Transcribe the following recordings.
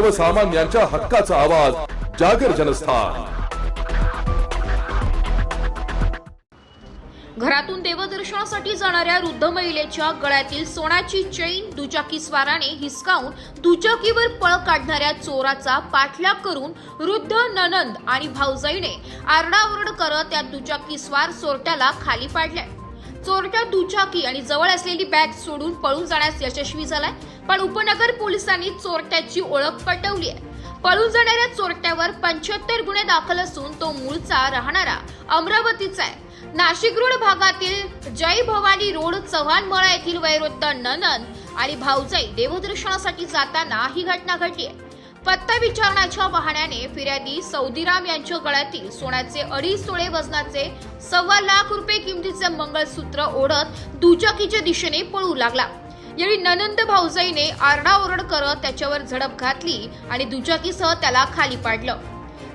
सर्वसामान्यांच्या हक्काचा आवाज जागर जनस्थान. घरातून देवदर्शनासाठी जाणाऱ्या वृद्ध महिलेच्या गळ्यातील सोन्याची चैन दुचाकी स्वाराने हिसकावून दुचाकीवर पळ काढणाऱ्या चोराचा पाठलाग करून वृद्ध ननंद आणि भाऊजाईने आरडाओरड करत त्या दुचाकी स्वार चोरट्याला खाली पाडल्या. चोरट्या दुचाकी आणि जवळ असलेली बॅग सोडून पळून जाण्यास यशस्वी झालाय पण उपनगर पोलिसांनी चोरट्याची ओळख पटवली आहे. पळून जाणाऱ्या चोरट्यावर पंच्याहत्तर गुन्हे दाखल असून तो मूळचा राहणारा अमरावतीचा आहे. नाशिक रोड भागातील जय भवानी रोड चव्हाणमळा येथील वयोवृद्ध ननन आणि भाऊजाई देवदर्शनासाठी जाताना ही घटना घडली आहे. पत्ता विचारण्याच्या बहाण्याने फिर्यादी सौदीराम यांच्या गळ्यातील सोन्याचे अडीच तोळे वजनाचे सव्वा लाख रुपये किमतीचे मंगळसूत्र ओढत दुचाकीच्या दिशेने पळू लागला. यावेळी ननंद भाऊजाईने आरडाओरड करत त्याच्यावर झडप घातली आणि दुचाकीसह त्याला खाली पाडलं.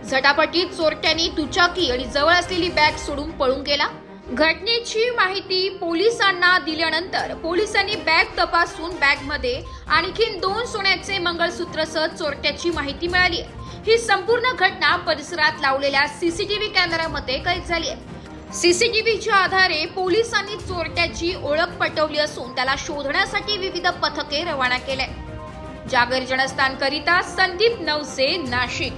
झटापटीत चोरट्यांनी दुचाकी आणि जवळ असलेली बॅग सोडून पळून गेला. घटनेची माहिती पोलिसांना दिल्यानंतर पोलिसांनी बॅग तपासून बॅगमध्ये आणखीन दोन सोन्याचे मंगळसूत्रसह चोरट्याची माहिती मिळाली आहे. ही संपूर्ण घटना परिसरात लावलेल्या सीसीटीव्ही कॅमेऱ्यामध्ये कैद झाली आहे. सीसीटीव्हीच्या आधारे पोलिसांनी चोरट्याची ओळख पटवली असून त्याला शोधण्यासाठी विविध पथके रवाना केले जागर जनस्थान करिता संदीप नवसे नाशिक.